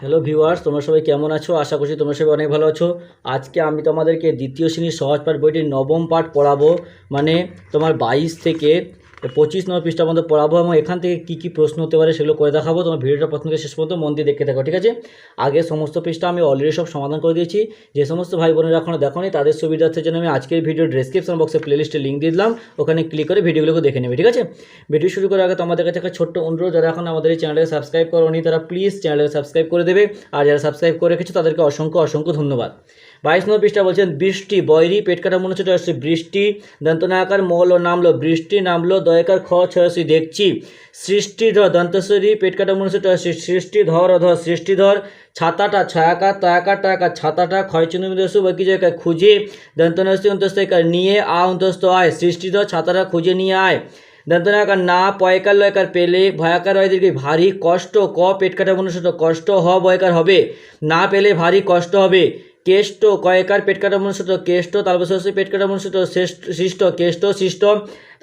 Hello viewers তোমরা সবাই কেমন আছো? আশা করছি তোমরা সবাই অনেক ভালো আছো। আজকে আমি তোমাদেরকে দ্বিতীয় শ্রেণির সহজ পাঠ বইটির নবম পাঠ পড়াবো। মানে তোমার বাইশ থেকে পঁচিশ নম্বর পৃষ্ঠা পর্যন্ত পড়াবো এবং এখান থেকে কী কী প্রশ্ন হতে পারে সেগুলো করে দেখাবো। তোমার ভিডিওটা প্রথম থেকে শেষ পর্যন্ত মন দিয়ে দেখতে থাকো, ঠিক আছে? আগে সমস্ত পৃষ্ঠা আমি অলরেডি সব সমাধান করে দিয়েছি। যে সমস্ত ভাই বোনেরা এখনও দেখোনি, তাদের সুবিধার্থের জন্য আমি আজকের ভিডিও ডেসক্রিপশন বক্সে প্লেলিস্টে লিঙ্ক দিয়ে দিলাম। ওখানে ক্লিক করে ভিডিওগুলোকে দেখে নেবে, ঠিক আছে? ভিডিও শুরু করার আগে তোমাদের কাছে একটা ছোট্ট অনুরোধ, যারা এখন আমাদের এই চ্যানেলকে সাবস্ক্রাইব করোনি, তারা প্লিজ চ্যানেলকে সাবস্ক্রাইব করে দেবে। আর যারা সাবস্ক্রাইব করে রেখেছো, তাদেরকে অসংখ্য অসংখ্য ধন্যবাদ। বাইশ নম্বর পৃষ্ঠা বলছেন, বৃষ্টি, বৈরি, পেট কাটা মনে হচ্ছে আসছে বৃষ্টি দন্তনাকার ও নামলো, বৃষ্টি নামলো, দয়কার খ ছয়সি দেখছি। সৃষ্টি ধর, দন্তস্বরী, পেট কাটা মনে হচ্ছে আসছে সৃষ্টি ধর, অধর সৃষ্টিধর ছাতাটা, ছায়াকার, তয়াকার টায়াকার ছাতাটা ক্ষয়চিহ্নবিদস্য বাকি জায়গায় খুঁজে দন্তনাস্তি অন্তস্থ নিয়ে আ অন্তস্থ আয়, সৃষ্টি সৃষ্টিধর ছাতাটা খুঁজে নিয়ে আয়। দন্তনাকার না, পয়কার লয়কার পেলে, ভয়াকার হয় দীর্ঘ ভারী কষ্ট, ক, পেট কাটা মনুষ্য কষ্ট হ, বয়কার হবে। না পেলে ভারী কষ্ট হবে। কেষ্ট কয়কার পেট কাটা মনুষ্য কেষ্ট তারপর হচ্ছে পেট কাটা মনুষ্য সৃষ্ট কেষ্ট সৃষ্ট।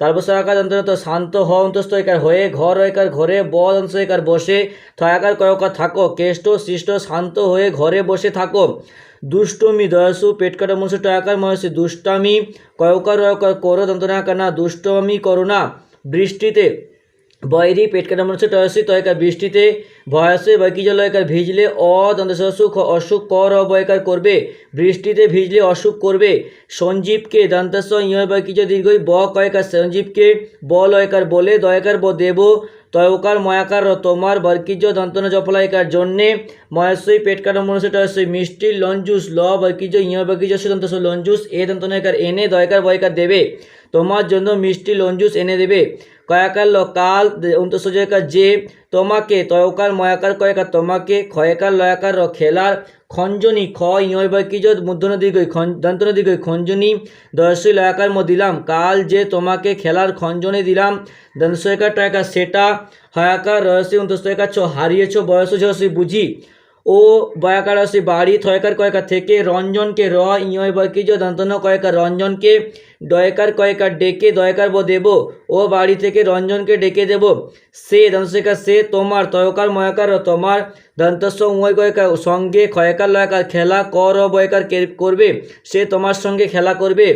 তারপর আকার অন্তর্গত শান্ত হ অন্তস্থ একার হয়ে, ঘর একার ঘরে ব অংশ একার বসে, থয়াকার কয়কার থাকো, কেষ্ট, সৃষ্ট, শান্ত হয়ে ঘরে বসে থাকো। দুষ্টমি, দয়াসু, পেট কাটা মনুষ্য টয়াকার মহসি দুষ্টামি, কয়কার, রয়কার, করো দন্তনাকার না দুষ্টমি, করো না। বৃষ্টিতে বৈরি পেট কাটা মনুষ্য টয়সি তয়কার বৃষ্টিতে ভয়াসে বৈকি জলয়কার ভিজলে অ দন্তসুখ অসুখ কর অবয়কার করবে। বৃষ্টিতে ভিজলে অসুখ করবে। সঞ্জীবকে দন্তস ইয় বৈকিজ দীর্ঘই ব কয়কার। সঞ্জীবকে ব লয়কার বলে দয়কার ব দেব। তয়কার ময়াকার তোমার বর্কিজ দন্তন জপলায়কার জন্যে ময়াসই পেট কাটা মনুষ্য টয়সই মিষ্টি লঞ্জুস ল বর্কিজ ইয় বর্কিজ দন্তস লঞ্জুস এ দন্তনয়কার এনে দয়কার বয়কার দেবে। তোমার জন্য মিষ্টি লঞ্জুস এনে দেবে। কয়াকার ল কাল অন্তঃসজয়কার যে তোমাকে তয়কার, ময়াকার কয়কার, তোমাকে ক্ষয়কার, লয়াকার খেলার খঞ্জনি, খ ইয় বৈকিজ মূর্ধন দীর্ঘই দন্তন দীর্ঘই খঞ্জনি দশই লয়াকার ম দিলাম। কাল যে তোমাকে খেলার খঞ্জনি দিলাম দন্তসয়কার টয়কার, সেটা হয়াকার রহস্য অন্তঃসয়কার ছ, হারিয়েছ, বয়স ঝসি বুঝি ও বয়াকার আসি বাড়ি থয়কার কয়কার থেকে রঞ্জনকে র ইয় বৈকিজ দন্তন কয়কার রঞ্জনকে দয়কার কয়কার ডেকে দয়কার ব দেব। ও বাড়ি থেকে রঞ্জনকে ডেকে দেব। সে দন্তশেখা সে তোমার তয়কার ময়কার, তোমার দন্তস্ব উময় কয়কার সঙ্গে ক্ষয়কার লয়কার, খেলা কর বয়কার করবে, সে তোমার সঙ্গে খেলা করবে।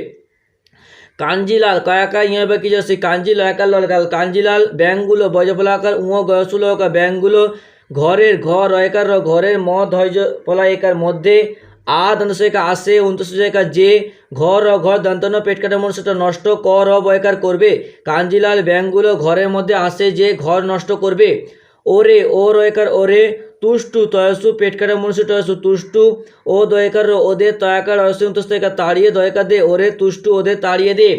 কাঞ্জিলাল, কয়াকা ইয়ে বাকি যাচ্ছে কাঞ্জি লয়াকার লয়কার কাঞ্জিলাল ব্যাংকগুলো বজপলাকার উঁ গয়সুলকা ব্যাংকগুলো ঘরের ঘর রয়কার র ঘরের ম ধৈর্য পলায়িকার মধ্যে। আ দন্তসেকা আসে অন্তঃসেকা যে। ঘর র ঘর দন্তন পেট কাটা মনুষ্যটা নষ্ট কর র বয়কার করবে। কাঞ্জিলাল ব্যাংকগুলো ঘরের মধ্যে আসে যে ঘর নষ্ট করবে। ওরে ও রয়কার ওরে তুষ্টু তয়সু পেট কাটা মনুষ্য টয়সু তুষ্টু। ও দয়কার ওদের তয়াকার অয়সু অন্তঃসেকা তাড়িয়ে দয়কার দে, ওরে তুষ্টু ওদের তাড়িয়ে দে।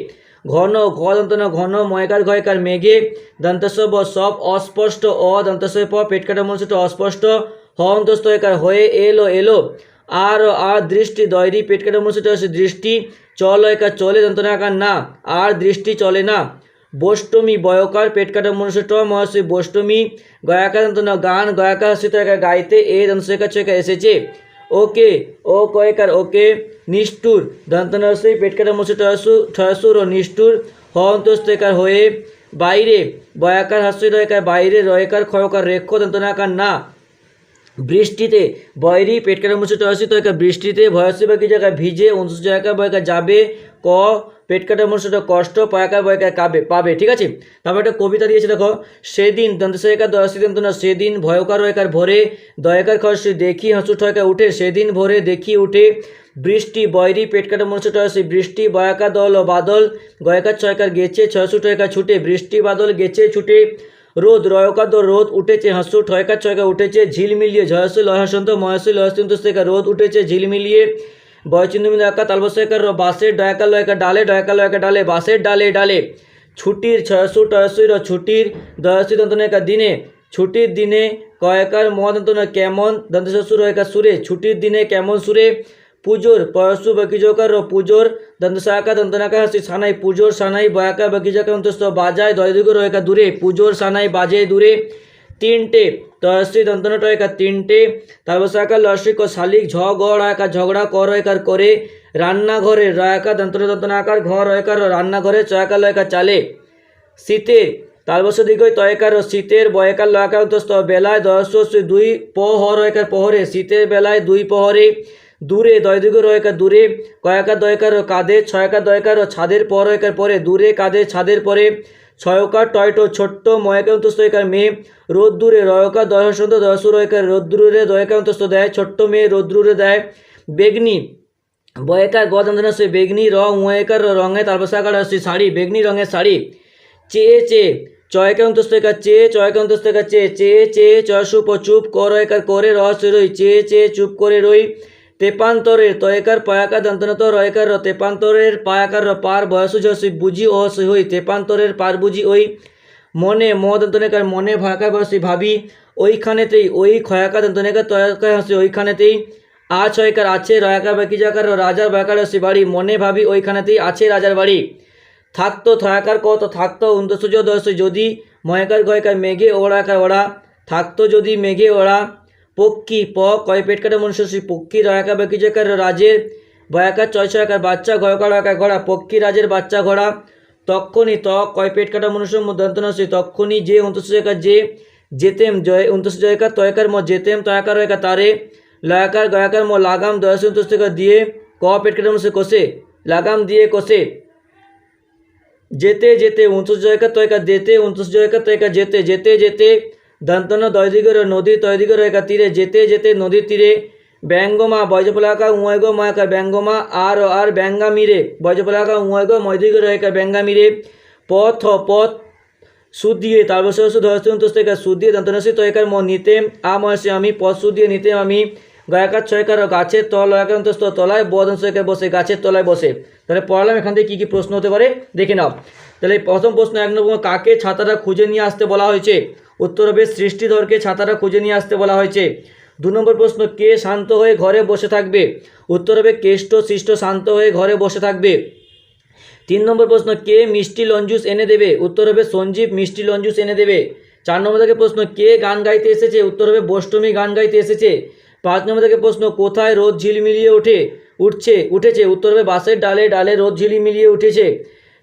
ঘন ঘ দন্তন ঘন ময়কার ঘয়কার মেঘে দন্তস্ব ব সব অস্পষ্ট অ দন্তস্ব প পেট কাটা মনুষ্যটা অস্পষ্ট হ অন্তস্থ একার হয়ে এলো এলো। আর আর দৃষ্টি দয়রি পেট কাটা মনুষ্যটা হচ্ছে দৃষ্টি চল একার চলে, দন্তনাকার না। আর দৃষ্টি চলে না। বষ্টমী বয়কার পেট কাটা মনুষ্য ট মহর্ষি বষ্টমী গয়াকার দন্তনা, গান গয়াকার গাইতে, এ দন্তস্বকা চকা এসেছে। ওকে, ও কয়েকার, ওকে, নিষ্ঠুর। দন্তনাশ্রী পেটকাটা কাটা মনুষ্য টয়সু ঠয়সুর ও নিষ্ঠুর। হন্তস্তকার হয়ে বাইরে, বয়াকার হাস্যই রয়কার বাইরে, রয়কার, ক্ষয়কার, রেক্ষ, দন্তনাকার না। বৃষ্টিতে, বয়রি পেটকাটা মুছে টয়সি তয়কা বৃষ্টিতে ভয়সী বাকি জায়গায় ভিজে উনসু জায়গা বয়কা যাবে ক, পেট কাটা মুছটা কষ্ট পয়াকার বয়কা কাবে পাবে, ঠিক আছে? তারপর একটা কবিতা দিয়েছে, দেখো, সেদিন দন্তসেকার দয়াসী দন্ত না সেদিন ভয়কার রয়কার ভোরে, দয়াকার খসি দেখি হাসু ঠয়কা উঠে, সেদিন ভোরে দেখি উঠে, বৃষ্টি বয়রি পেট কাটা মনুষ্য টয়সি বৃষ্টি বয়াকা দল ও বাদল গয়কার ছয়কার গেছে ছয়শো টয়কা ছুটে, বৃষ্টি বাদল গেছে ছুটে, রোদ রয়কাদ রোদ উঠেছে, হাসু ঠয়কা ছয়কা উঠেছে, ঝিলমিলিয়ে, ঝয়সু লহাসন্ত ময়সু লহসন্ত থেকে রোদ উঠেছে, ঝিলমিলিয়ে বয়চিন্দমিন একা তালবসেকার বাসের ডয়াকা লয়কা ডালে, ডয়াকা লয়কা ডালে বাসের ডালে ডালে। ছুটির ছয়শু টয়সুর ছুটির দয়াসি দন্তনেকা দিনে, ছুটির দিনে কয়কার মহাদন্তনা কেমন দন্তশ্বর একা সুরে, ছুটির দিনে কেমন সুরে, পুজোর পয়সু বকিজকার পুজোর দন্তসাকা দন্তনাকা হাসি সানাই, পুজোর সানাই বয়াকা বকিজাকা অন্তস্থ বাজায় দয়দিগ রয়েকা দূরে, পুজোর সানাই বাজে দূরে। তিনটে তহসি দন্তন টয়কা তিনটে তারপর সাকা লসিক ও শালিক, ঝগড় একা ঝগড়া, কর একার করে, রান্নাঘরে রয়াকা দন্তন দন্তন আকার, ঘর রয়কার রান্নাঘরে চয়াকা লয়কা চালে। শীতে তালবস দীর্ঘই তয়কার শীতের বয়কার লয়কার অন্তস্থ, বেলায় দশ দুই পহর একার পহরে, শীতের বেলায় দুই পহরে, দূরে দয়দিগ রয়কার দূরে কয়াকার দয়কার কাঁধে ছয়কার দয়কার ছাদের পর একার পরে, দূরে কাঁধে, ছাদের পরে ছয়কার টয়টো ছোট্ট ময়কার অন্তস্থ একার মেয়ে রোদ্দুরে রয়কার দয়সন্ত দয়সু রয়কার রোদ্দুরে দয়কার অন্তস্থ দেয় ছোট্ট মেয়ে রোদ্দুরে দেয় বেগনি। বয়কার গদন্তনা সে বেগনি রং ওয়েকার রঙে তারপর সাকার আসছে শাড়ি, বেগনি রঙের শাড়ি। চেয়ে চেয়ে চয়কে অন্তস্তকা চেয়ে চয়কে অন্তস্তকা চেয়ে চেয়ে চেয়ে চয়সুপ চুপ কর একার করে রহস্য রই চেয়ে চেয়ে চুপ করে রই। তেপান্তরের তয়কার পায়াকার দন্তনত রয়কার র তেপান্তরের পায়াকার র পার বয়স যশি বুঝি ও হই, তেপান্তরের পার বুঝি ওই মনে ম দন্তনেকার মনে ভয়াকার বয়সী ভাবি, ওইখানেতেই ওই ক্ষয়াকার দন্তনেকার তয়কার হাসি, ওইখানেতেই আ ছয়কার আছে রয়াকার বাকি জাকার রাজার বয়াকার হাসি বাড়ি, মনে ভাবি ওইখানেতেই আছে রাজার বাড়ি। থাকতো থয়াকার কত, থাকতো উন্তসূর্য দশ যদি ময়কার গয়কার মেঘে ওড়াকার ওড়া, থাকতো যদি মেঘে ওড়া পক্ষী, প, কয় পেট কাটা মনুষ্য শ্রী পক্ষী রয়াকার বাকি জাকার রাজের বয়াকার ছয় ছয়াকার বাচ্চা, গয়কার, রয়াকার ঘোড়া, পক্ষী, রাজের বাচ্চা, ঘোড়া, তক্ষণি, ত, কয় পেট কাটা মনুষ্য দন্তনশ্রী তক্ষণি, যে অন্তঃসূচকার যে, যেতেম, জয় অন্তঃসূচকার তয়কার, ম, যেতেম, তয়াকার রয়কার তারে, লয়াকার, গয়াকার, ম, লাগাম, দয়াস অন্তঃসূচকার দিয়ে, ক, পেট কাটা মনুষ্য কষে, লাগাম, দিয়ে, কষে, যেতে যেতে উনত্রিশ জয়কা তয়কা যেতে উনত্রিশ জয়কা তয়কা যেতে যেতে যেতে দন্তন দয়দিগর নদী তয়দিগর একা তীরে যেতে যেতে নদীর তীরে ব্যঙ্গমা বৈজপলাকা উঁয়গ ময়াকা ব্যঙ্গমা আর আর ব্যঙ্গা মিরে বৈজপলাকা উঁয়গ ময়দিগর একা ব্যঙ্গা মিরে পথ পথ সুদিয়ে তারপর ধরস্তকা সুদিয়ে দন্তনসী তয়কার ম নিতে আময়সে আমি পথ সুদিয়ে নিতে আমি গয়াকার ছয়কার গাছের তল একান্তস্থ তলায় বদন ছয়কার বসে, গাছের তলায় বসে। তাহলে পড়ালাম এখান থেকে কী কী প্রশ্ন হতে পারে? দেখে নাও। তাহলে প্রথম প্রশ্ন এক নম্বর, কাকে ছাতাটা খুঁজে নিয়ে আসতে বলা হয়েছে? উত্তর হবে সৃষ্টিধরকে ছাতাটা খুঁজে নিয়ে আসতে বলা হয়েছে। দু নম্বর প্রশ্ন, কে শান্ত হয়ে ঘরে বসে থাকবে? উত্তর হবে কেষ্ট সৃষ্ট শান্ত হয়ে ঘরে বসে থাকবে। তিন নম্বর প্রশ্ন, কে মিষ্টি লঞ্জুস এনে দেবে? উত্তর হবে সঞ্জীব মিষ্টি লঞ্জুস এনে দেবে। চার নম্বর থেকে প্রশ্ন, কে গান গাইতে এসেছে? উত্তর হবে বষ্টমী গান গাইতে এসেছে। পাঁচ নম্বর থেকে প্রশ্ন, কোথায় রোদ ঝিলমিলিয়ে ওঠে উঠছে, উঠেছে? উত্তর হবে বাসের ডালে ডালে রোদ ঝিলিমিলিয়ে উঠেছে।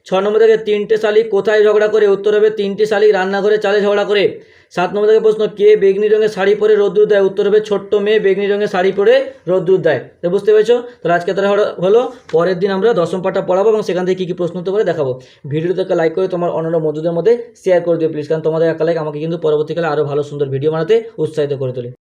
ছ নম্বর থেকে তিনটে শালিক কোথায় ঝগড়া করে? উত্তর হবে তিনটে শালিক রান্নাঘরে চালে ঝগড়া করে। সাত নম্বর থেকে প্রশ্ন, কে বেগনি রঙের শাড়ি পরে রোদ্দুর দেয়? উত্তর হবে ছোট্ট মেয়ে বেগনি রঙের শাড়ি পরে রোদ্দুর দেয়। তো বুঝতে পেরেছ? তাহলে আজকে তাহলে হলো- পরের দিন আমরা দশম পাঠটা পড়াবো এবং সেখান থেকে কী কী প্রশ্ন হতে পারে দেখাবো। ভিডিওটাকে লাইক করে তোমার অন্যান্য বন্ধুদের মধ্যে শেয়ার করে দিও প্লিজ কারণ তোমাদের একটা লাইক আমাকে কিন্তু পরবর্তীকালে আরও ভালো সুন্দর ভিডিও বানাতে উৎসাহিত করে তোলে।